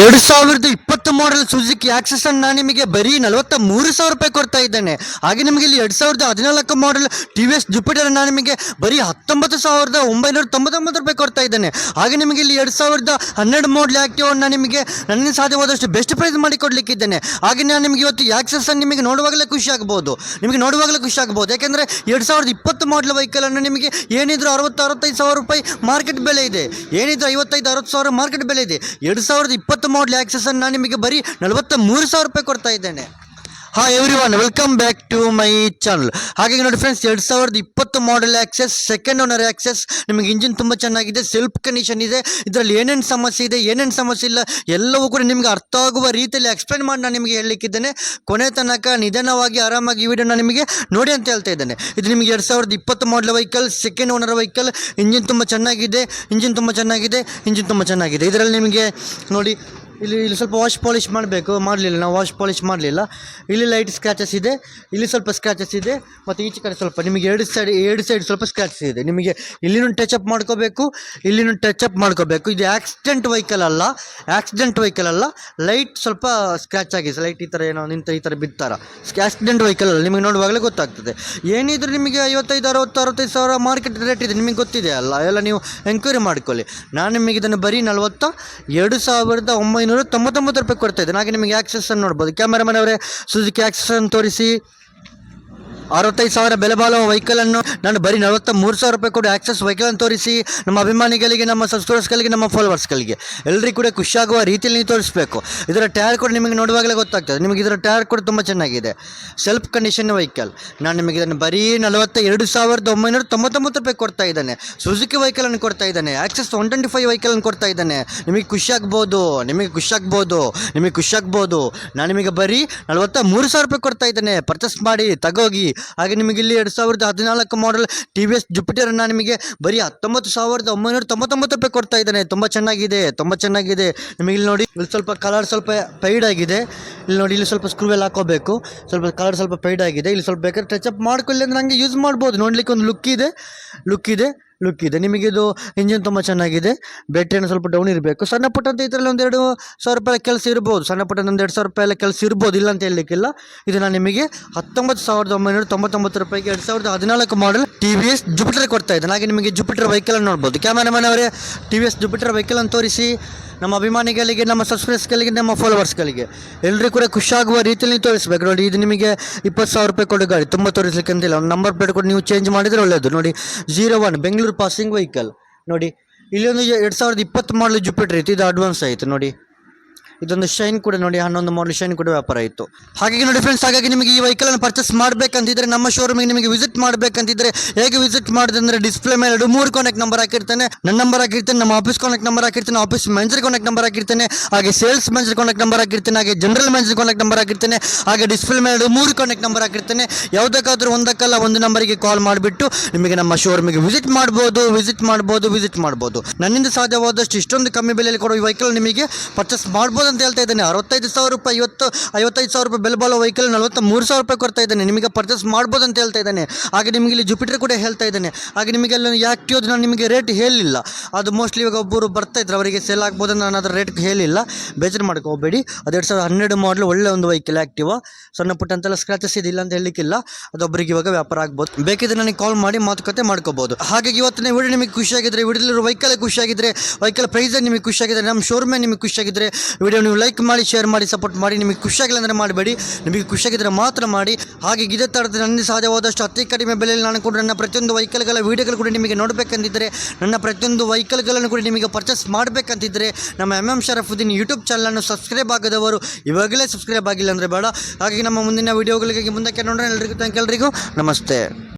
ಎರಡು ಸಾವಿರದ ಇಪ್ಪತ್ತು ಮಾಡೆಲ್ ಸುಜುಕಿ ಆಕ್ಸೆಸ್ ಅನ್ನು ನಾನು ನಿಮಗೆ ಬರೀ ನಲವತ್ತ ಮೂರು ಸಾವಿರ ರೂಪಾಯಿ ಕೊಡ್ತಾ ಇದ್ದೇನೆ. ಹಾಗೆ ನಿಮಗೆ ಇಲ್ಲಿ ಎರಡು ಸಾವಿರದ ಹದಿನಾಲ್ಕು model T V S Jupiter ನಾನು ನಿಮಗೆ ಬರೀ ಹತ್ತೊಂಬತ್ತು ಸಾವಿರದ ಒಂಬೈನೂರ ತೊಂಬತ್ತೊಂಬತ್ತು ರೂಪಾಯಿ ಕೊಡ್ತಾ ಇದ್ದೇನೆ. ಹಾಗೆ ನಿಮಗೆ ಇಲ್ಲಿ ಎರಡು ಸಾವಿರದ ಹನ್ನೆರಡು ಮಾಡೆಲ್ ಆಕ್ಟಿವ್ ಅನ್ನು ನಿಮಗೆ ನನ್ನ ಸಾಧ್ಯವಾದಷ್ಟು ಬೆಸ್ಟ್ ಪ್ರೈಸ್ ಮಾಡಿ ಕೊಡಲಿಕ್ಕಿದ್ದೇನೆ ಹಾಗೆ ನಾನು ನಿಮಗೆ ಇವತ್ತು ಆಕ್ಸೆಸ್ ಅನ್ನು ನಿಮಗೆ ನೋಡುವಾಗಲೇ ಖುಷಿ ಆಗ್ಬೋದು. ನಿಮಗೆ ನೋಡುವಾಗಲೇ ಖುಷಿ ಆಗ್ಬೋದು. ಯಾಕೆಂದರೆ ಎರಡು ಸಾವಿರದ ಇಪ್ಪತ್ತು ಮಾಡೆಲ್ ವೆಹಿಕಲನ್ನು ನಿಮಗೆ ಏನಿದ್ರು ಅರವತ್ತು, ಅರವತ್ತೈದು ಸಾವಿರ ರೂಪಾಯಿ ಮಾರ್ಕೆಟ್ ಬೆಲೆ ಇದೆ. ಏನಿದ್ರು ಐವತ್ತೈದು, ಅರವತ್ತು ಸಾವಿರ ಮಾರ್ಕೆಟ್ ಬೆಲೆ ಇದೆ. ಎರಡು ಸಾವಿರದ ಇಪ್ಪತ್ತು ಮಾಡಲ್ ಆಕ್ಸೆಸ್ ಅನ್ನು ನಾನು ನಿಮಗೆ ಬರೀ ನಲವತ್ತ ಮೂರು ಸಾವಿರ ರೂಪಾಯಿ ಕೊಡ್ತಾ ಇದ್ದೇನೆ. ಹಾ everyone welcome back to my channel ಹಾಗಾಗಿ ನೋಡಿ ಫ್ರೆಂಡ್ಸ್ ಎರಡು ಸಾವಿರದ ಇಪ್ಪತ್ತು model Access second owner Access ನಿಮಗೆ ಇಂಜಿನ್ ತುಂಬ ಚೆನ್ನಾಗಿದೆ ಸೆಲ್ಫ್ ಕಂಡೀಷನ್ ಇದೆ, ಇದರಲ್ಲಿ ಏನೇನು ಸಮಸ್ಯೆ ಇದೆ, ಏನೇನು ಸಮಸ್ಯೆ ಇಲ್ಲ, ಎಲ್ಲವೂ ಕೂಡ ನಿಮಗೆ ಅರ್ಥ ಆಗುವ ರೀತಿಯಲ್ಲಿ ಎಕ್ಸ್ಪ್ಲೇನ್ ಮಾಡಿ ನಾನು ನಿಮಗೆ ಹೇಳಲಿಕ್ಕಿದ್ದೇನೆ. ಕೊನೆ ತನಕ ನಿಧಾನವಾಗಿ ಆರಾಮಾಗಿ ಈ ವಿಡಿಯೋನ ನಿಮಗೆ ನೋಡಿ ಅಂತ ಹೇಳ್ತಾ ಇದ್ದೇನೆ. ಇದು ನಿಮಗೆ ಎರಡು ಸಾವಿರದ ಇಪ್ಪತ್ತು model vehicle second owner vehicle engine ತುಂಬ ಚೆನ್ನಾಗಿದೆ ಇಂಜಿನ್ ತುಂಬ ಚೆನ್ನಾಗಿದೆ ಇಂಜಿನ್ ತುಂಬ ಚೆನ್ನಾಗಿದೆ. ಇದರಲ್ಲಿ ನಿಮಗೆ ನೋಡಿ ಇಲ್ಲಿ ಇಲ್ಲಿ ಸ್ವಲ್ಪ ವಾಶ್ ಪಾಲಿಷ್ ಮಾಡಬೇಕು, ಮಾಡಲಿಲ್ಲ, ನಾವು ವಾಶ್ ಪಾಲಿಶ್ ಮಾಡಲಿಲ್ಲ. ಇಲ್ಲಿ ಲೈಟ್ ಸ್ಕ್ರಾಚಸ್ ಇದೆ, ಇಲ್ಲಿ ಸ್ವಲ್ಪ ಸ್ಕ್ರಾಚಸ್ ಇದೆ, ಮತ್ತು ಈಚೆ ಕಡೆ ಸ್ವಲ್ಪ, ನಿಮಗೆ ಎರಡು ಸೈಡ್ ಎರಡು ಸೈಡ್ ಸ್ವಲ್ಪ ಸ್ಕ್ರಾಚಸ್ ಇದೆ. ನಿಮಗೆ ಇಲ್ಲಿನೂ ಟಚ್ ಅಪ್ ಮಾಡ್ಕೋಬೇಕು ಇಲ್ಲಿನೂ ಟಚ್ ಅಪ್ ಮಾಡ್ಕೋಬೇಕು. ಇದು ಆಕ್ಸಿಡೆಂಟ್ ವೆಹಿಕಲ್ ಅಲ್ಲ ಆಕ್ಸಿಡೆಂಟ್ ವೆಹಿಕಲ್ ಅಲ್ಲ ಲೈಟ್ ಸ್ವಲ್ಪ ಸ್ಕ್ರಾಚ್ ಆಗಿದೆ. ಲೈಟ್ ಈ ಥರ ಏನೋ ನಿಂತ ಈ ಥರ ಬಿತ್ತಾರ ಆಕ್ಸಿಡೆಂಟ್ ವೆಹಿಕಲ್ ಅಲ್ಲ, ನಿಮಗೆ ನೋಡುವಾಗಲೇ ಗೊತ್ತಾಗ್ತದೆ. ಏನಿದ್ರು ನಿಮಗೆ ಐವತ್ತೈದು, ಅರವತ್ತು, ಅರವತ್ತೈದು ಸಾವಿರ ಮಾರ್ಕೆಟ್ ರೇಟ್ ಇದೆ, ನಿಮಗೆ ಗೊತ್ತಿದೆ ಅಲ್ಲ? ಎಲ್ಲ ನೀವು ಎಂಕ್ವೈರಿ ಮಾಡ್ಕೊಳ್ಳಿ. ನಾನು ನಿಮಗೆ ಇದನ್ನು ಬರೀ ನಲವತ್ತ, ಎರಡು ಸಾವಿರದ ಒಂಬೈನೂರ ತೊಂಬತ್ತೊಂಬತ್ತು ರೂಪಾಯಿ ಕೊಡ್ತಾ ಇದ್ದೇನೆ ಹಾಗೆ ನಿಮಗೆ ಆಕ್ಸೆಸ್ ಅನ್ನು ನೋಡ್ಬೋದು. ಕ್ಯಾಮರಾಮನ್ ಅವರೇ ಸುಜುಕಿ ಅನ್ನು ತೋರಿಸಿ. ಅರವತ್ತೈದು ಸಾವಿರ ಬೆಲೆ ಬಾಳುವ ವೆಹಿಕಲನ್ನು ನಾನು ಬರೀ ನಲವತ್ತ ಮೂರು ಸಾವಿರ ರೂಪಾಯಿ ಕೊಟ್ಟು ಆಕ್ಸೆಸ್ ವೆಹಿಕಲನ್ನು ತೋರಿಸಿ, ನಮ್ಮ ಅಭಿಮಾನಿಗಳಿಗೆ, ನಮ್ಮ ಸಬ್ಸ್ಕ್ರೈಬರ್ಸ್ಗಳಿಗೆ ನಮ್ಮ ಫಾಲೋವರ್ಸ್ಗಳಿಗೆ ಎಲ್ಲರಿಗೂ ಕೂಡ ಖುಷಿಯಾಗುವ ರೀತಿಯಲ್ಲಿ ನೀವು ತೋರಿಸಬೇಕು. ಇದರ ಟೈರ್ ಕೂಡ ನಿಮಗೆ ನೋಡುವಾಗಲೇ ಗೊತ್ತಾಗ್ತದೆ. ನಿಮಗೆ ಇದರ ಟೈರ್ ಕೂಡ ತುಂಬ ಚೆನ್ನಾಗಿದೆ. ಸೆಲ್ಫ್ ಕಂಡೀಷನ್ ವೆಹಿಕಲ್ ನಾನು ನಿಮಗೆ ಇದನ್ನು ಬರೀ ನಲವತ್ತ ಎರಡು ಸಾವಿರದ ಒಂಬೈನೂರ ತೊಂಬತ್ತೊಂಬತ್ತು ರೂಪಾಯಿ ಕೊಡ್ತಾ ಇದ್ದಾನೆ. ಸುಜುಕಿ ವೆಹಿಕಲನ್ನು ಕೊಡ್ತಾ ಇದ್ದಾನೆ. ಆಕ್ಸೆಸ್ ಒನ್ ಟ್ವೆಂಟಿ ಫೈವ್ ವೆಹಿಕಲನ್ನು ಕೊಡ್ತಾ ಇದ್ದಾನೆ. ನಿಮಗೆ ಖುಷಿಯಾಗ್ಬೋದು. ನಿಮಗೆ ಖುಷಿಯಾಗ್ಬೋದು. ನಿಮಗೆ ಖುಷಿಯಾಗ್ಬೋದು. ನಾನು ನಿಮಗೆ ಬರೀ ನಲವತ್ತ ಮೂರು ಸಾವಿರ ರೂಪಾಯಿ ಕೊಡ್ತಾ ಇದ್ದಾನೆ. ಪರ್ಚೇಸ್ ಮಾಡಿ, ತಗೋಗಿ ಹಾಗೆ ನಿಮಗೆ ಇಲ್ಲಿ ಎರಡು ಸಾವಿರದ ಹದಿನಾಲ್ಕು ಮಾಡೆಲ್ ಟಿ ವಿ ಎಸ್ ಜುಪಿಟರನ್ನು ನಿಮಗೆ ಬರೀ ಹತ್ತೊಂಬತ್ತು ಸಾವಿರದ ಒಂಬೈನೂರ ತೊಂಬತ್ತೊಂಬತ್ತು ರೂಪಾಯಿ ಕೊಡ್ತಾ ಇದ್ದಾನೆ. ತುಂಬ ಚೆನ್ನಾಗಿದೆ ತುಂಬ ಚೆನ್ನಾಗಿದೆ. ನಿಮಗೆ ಇಲ್ಲಿ ನೋಡಿ, ಇಲ್ಲಿ ಸ್ವಲ್ಪ ಕಲರ್ ಸ್ವಲ್ಪ ಪೈಡ್ ಆಗಿದೆ. ಇಲ್ಲಿ ನೋಡಿ, ಇಲ್ಲಿ ಸ್ವಲ್ಪ ಸ್ಕ್ರೂ ಎಲ್ಲ ಹಾಕೋಬೇಕು. ಸ್ವಲ್ಪ ಕಲರ್ ಸ್ವಲ್ಪ ಪೈಡ್ ಆಗಿದೆ. ಇಲ್ಲಿ ಸ್ವಲ್ಪ ಬೇಕಾದ್ರೆ ಟಚ್ ಅಪ್ ಮಾಡ್ಕೊಳ್ಳಿ ಅಂದ್ರೆ ನನಗೆ ಯೂಸ್ ಮಾಡ್ಬೋದು. ನೋಡ್ಲಿಕ್ಕೆ ಒಂದು ಲುಕ್ ಇದೆ ಲುಕ್ ಇದೆ. ಲುಕ್ ಇದೆ. ನಿಮಗೆ ಇದು ಇಂಜಿನ್ ತುಂಬ ಚೆನ್ನಾಗಿದೆ. ಬ್ಯಾಟ್ರಿಯನ್ನು ಸ್ವಲ್ಪ ಡೌನ್ ಇರಬೇಕು. ಸಣ್ಣ ಪುಟ್ಟಂತ ಇದರಲ್ಲಿ ಒಂದೆರಡು ಸಾವಿರ ರೂಪಾಯಿ ಕೆಲಸ ಇರ್ಬೋದು. ಸಣ್ಣ ಪುಟ್ಟ ಒಂದು ಎರಡು ಸಾವಿರ ರೂಪಾಯಿ ಕೆಲಸ ಇರ್ಬೋದು. ಇಲ್ಲ ಅಂತ ಹೇಳಲಿಕ್ಕಿಲ್ಲ. ಇದು ನಾನು ನಿಮಗೆ ಹತ್ತೊಂಬತ್ತು ಸಾವಿರದ ಒಂಬೈನೂರ ತೊಂಬತ್ತೊಂಬತ್ತು ರೂಪಾಯಿಗೆ ಎರಡು ಸಾವಿರದ ಹದಿನಾಲ್ಕು model T V S Jupiter ಕೊಡ್ತಾ ಇದ್ದಾನೆ. ಹಾಗೆ ನಿಮಗೆ ಜುಪಿಟರ್ ವೆಹಿಕಲನ್ನು ನೋಡ್ಬೋದು. ಕ್ಯಾಮರಾಮನ್ ಅವರೇ ಟಿ ವಿ ಎಸ್ ಜುಪಿಟರ್ ವೆಹಿಕಲನ್ನು ತೋರಿಸಿ. ನಮ್ಮ ಅಭಿಮಾನಿಗಳಿಗೆ, ನಮ್ಮ ಸಬ್ಸ್ಕ್ರೈಬರ್ಸ್ಗಳಿಗೆ ನಮ್ಮ ಫಾಲೋವರ್ಸ್ಗಳಿಗೆ ಎಲ್ಲರಿಗೂ ಕೂಡ ಖುಷಿಯಾಗುವ ರೀತಿಯಲ್ಲಿ ತೋರಿಸ್ಬೇಕು. ನೋಡಿ, ಇದು ನಿಮಗೆ ಇಪ್ಪತ್ತು ಸಾವಿರ ರೂಪಾಯಿ ಕೊಡು ಗಾಡಿ. ತುಂಬ ತೋರಿಸ್ಲಿಕ್ಕೆ ಅಂತಿಲ್ಲ. ಒಂದು ನಂಬರ್ ಪ್ಲೇಟ್ ಕೊಟ್ಟು ನೀವು ಚೇಂಜ್ ಮಾಡಿದರೆ ಒಳ್ಳೆಯದು ನೋಡಿ zero one Bengaluru passing vehicle ನೋಡಿ ಇಲ್ಲಿ ಒಂದು ಎರಡು ಸಾವಿರದ ಇಪ್ಪತ್ತು ಮಾಡಲು ಜುಪಿಟರ್ ಇದು ಅಡ್ವಾನ್ಸ್ ಆಯಿತು ನೋಡಿ ಇದೊಂದು ಶೈನ್ ಕೂಡ ನೋಡಿ, ಹನ್ನೊಂದು ಮಾಡಲ್ ಶೈನ್ ಕೂಡ ವ್ಯಾಪಾರ ಇತ್ತು ಹಾಗಾಗಿ ನೋಡಿ ಫ್ರೆಂಡ್ಸ್ ಹಾಗಾಗಿ ನಿಮಗೆ ಈ ವೆಹಿಕಲನ್ನು ಪರ್ಚೇಸ್ ಮಾಡಬೇಕಂತಿದ್ರೆ, ನಮ್ಮ ಶೋರೂಮಿಗೆ ನಿಮಗೆ ವಿಸಿಟ್ ಮಾಡಬೇಕಂತಿದ್ರೆ, ಹೇಗೆ ವಿಸಿಟ್ ಮಾಡೋದಂದ್ರೆ ಡಿಸ್ಪ್ಲೇ ಮೇಲೆ ಎರಡು, ಮೂರು ಕಾನೆಕ್ಟ್ ನಂಬರ್ ಹಾಕಿರ್ತಾನೆ. ನನ್ನ ನಂಬರ್ ಹಾಕಿರ್ತೇನೆ, ನಮ್ಮ ಆಫೀಸ್ ಕಾನೆಕ್ಟ್ ನಂಬರ್ ಹಾಕಿರ್ತೇನೆ ಆಫೀಸ್ ಮ್ಯಾನೇಜರ್ ಕಾನೆಕ್ಟ್ ನಂಬರ್ ಹಾಕಿರ್ತೇನೆ, ಹಾಗೆ ಸೇಲ್ಸ್ ಮ್ಯಾನೇಜರ್ ಕಾನೆಕ್ಟ್ ನಂಬರ್ ಹಾಕಿರ್ತೇನೆ, ಹಾಗೆ ಜನರಲ್ ಮ್ಯಾನೇಜರ್ ಕಾನೆಕ್ಟ್ ನಂಬರ್ ಹಾಕಿರ್ತೇನೆ, ಹಾಗೆ ಡಿಸ್ಪ್ಲೇ ಮೇಲೆ ಎರಡು, ಮೂರು ಕಾನೆಕ್ಟ್ ನಂಬರ್ ಹಾಕಿರ್ತೇನೆ. ಯಾವುದಕ್ಕಾದ್ರೂ ಒಂದಕ್ಕಲ್ಲ ಒಂದು ನಂಬರಿಗೆ ಕಾಲ್ ಮಾಡಿಬಿಟ್ಟು ನಿಮಗೆ ನಮ್ಮ ಶೋರೂಮಿಗೆ ವಿಸಿಟ್ ಮಾಡ್ಬೋದು ವಿಸಿಟ್ ಮಾಡ್ಬೋದು ವಿಸಿಟ್ ಮಾಡ್ಬೋದು. ನನ್ನಿಂದ ಸಾಧ್ಯವಾದಷ್ಟು ಇಷ್ಟೊಂದು ಕಮ್ಮಿ ಬೆಲೆಯಲ್ಲಿ ಕೊಡುವ ವೆಹಿಕಲ್ ನಿಮಗೆ ಪರ್ಚೇಸ್ ಮಾಡ್ಬೋದು? ಅಂತ ಹೇಳ್ತಾ ಇದ್ದೇನೆ. ಅರವತ್ತೈದು ಸಾವಿರ ರೂಪಾಯಿ ಇವತ್ತು ಐವತ್ತೈದು ಸಾವಿರ ರೂಪಾಯಿ ಬೆಲೆ ಬಾಳೋ ವೆಹಿಕಲ್ ನಲವತ್ತ ಮೂರು ಸಾವಿರ ರೂಪಾಯಿ ಕೊಡ್ತಾ ಇದ್ದಾನೆ. ನಿಮಗೆ ಪರ್ಚೇಸ್ ಮಾಡ್ಬೋದು ಅಂತ ಹೇಳ್ತಾ ಇದ್ದಾನೆ. ಹಾಗೆ ನಿಮಗೆ ಇಲ್ಲಿ ಜುಪಿಟರ್ ಕೂಡ ಹೇಳ್ತಾ ಇದ್ದಾನೆ. ಹಾಗೆ ನಿಮಗೆ ಅಲ್ಲಿ ಆಕ್ಟಿವ್ ನಾನು ನಿಮಗೆ ರೇಟ್ ಹೇಳಿಲ್ಲ. ಅದು ಮೋಸ್ಟ್ಲಿ ಇವಾಗ ಒಬ್ಬರು ಬರ್ತಾ ಇದ್ರು. ಅವರಿಗೆ ಸೇಲ್ ಆಗ್ಬೋದು ನಾನು ಅದರ ರೇಟ್ ಹೇಳಿಲ್ಲ. ಬೇಜಾರು ಮಾಡ್ಕೋಬೇಡಿ ಅದು ಎರಡು ಸಾವಿರದ ಹನ್ನೆರಡು ಮಾಡಲು ಒಳ್ಳೆ ಒಂದು ವೆಹಿಕಲ್ ಆ್ಯಕ್ಟಿವ ಸಣ್ಣ ಪುಟ್ಟ ಅಂತೆಲ್ಲ ಸ್ಕ್ರಾಚಸ್ ಇದಿಲ್ಲ ಅಂತ ಹೇಳಲಿಕ್ಕಿಲ್ಲ. ಅದೊಬ್ಬರಿಗೆ ಇವಾಗ ವ್ಯಾಪಾರ ಆಗ್ಬೋದು. ಬೇಕಿದ್ರೆ ನನಗೆ ಕಾಲ್ ಮಾಡಿ ಮಾತುಕತೆ ಮಾಡ್ಕೋಬೋದು. ಹಾಗಾಗಿ ಇವತ್ತಿನ ವಿಡಿಯೋ ನಿಮಗೆ ಖುಷಿಯಾಗಿದ್ರೆ ವಿಡಿಯೋದಲ್ಲಿರೋ ವೆಹಿಕಲ್ ಖುಷಿಯಾಗಿದ್ರೆ ವೆಹಿಕಲ್ ಪ್ರೈಸ್ ನಿಮಗೆ ಖುಷಿಯಾಗಿದ್ರೆ, ನಮ್ಮ ಶೋರೂಮೇ ನಿಮಗೆ ಖುಷಿಯಾಗಿದ್ರೆ ವಿಡಿಯೋ ನೀವು ಲೈಕ್ ಮಾಡಿ ಶೇರ್ ಮಾಡಿ ಸಪೋರ್ಟ್ ಮಾಡಿ, ನಿಮಗೆ ಖುಷಿಯಾಗಿಲ್ಲ ಅಂದರೆ ಮಾಡಬೇಡಿ. ನಿಮಗೆ ಖುಷಿಯಾಗಿದ್ದರೆ ಮಾತ್ರ ಮಾಡಿ. ಹಾಗೆ ಇದೇ ಥರದ ನನ್ನ ಸಾಧ್ಯವಾದಷ್ಟು ಅತಿ ಕಡಿಮೆ ಬೆಲೆಯಲ್ಲಿ ನಾನು ಕೂಡ ನನ್ನ ಪ್ರತಿಯೊಂದು ವೆಹಿಕಲ್ಗಳ ವೀಡಿಯೋಗಳು ಕೂಡ ನಿಮಗೆ ನೋಡಬೇಕಂತಿದ್ದರೆ ನನ್ನ ಪ್ರತಿಯೊಂದು ವೆಹಿಕಲ್ಗಳನ್ನು ಕೂಡ ನಿಮಗೆ ಪರ್ಚೇಸ್ ಮಾಡಬೇಕಂತಿದ್ದರೆ ನಮ್ಮ ಎಂ ಎಂ ಶರಫುದ್ದೀನ್ ಯೂಟ್ಯೂಬ್ ಚಾನಲನ್ನು ಸಬ್ಸ್ಕ್ರೈಬ್ ಆಗದವರು ಇವಾಗಲೇ ಸಬ್ಸ್ಕ್ರೈಬ್ ಆಗಿಲ್ಲ ಅಂದರೆ ಬೇಡ. ಹಾಗಾಗಿ ನಮ್ಮ ಮುಂದಿನ ವೀಡಿಯೋಗಳಿಗೆ ಮುಂದಕ್ಕೆ ನೋಡೋಣ ಎಲ್ಲರಿಗೂ ಥ್ಯಾಂಕ್ ನಮಸ್ತೆ.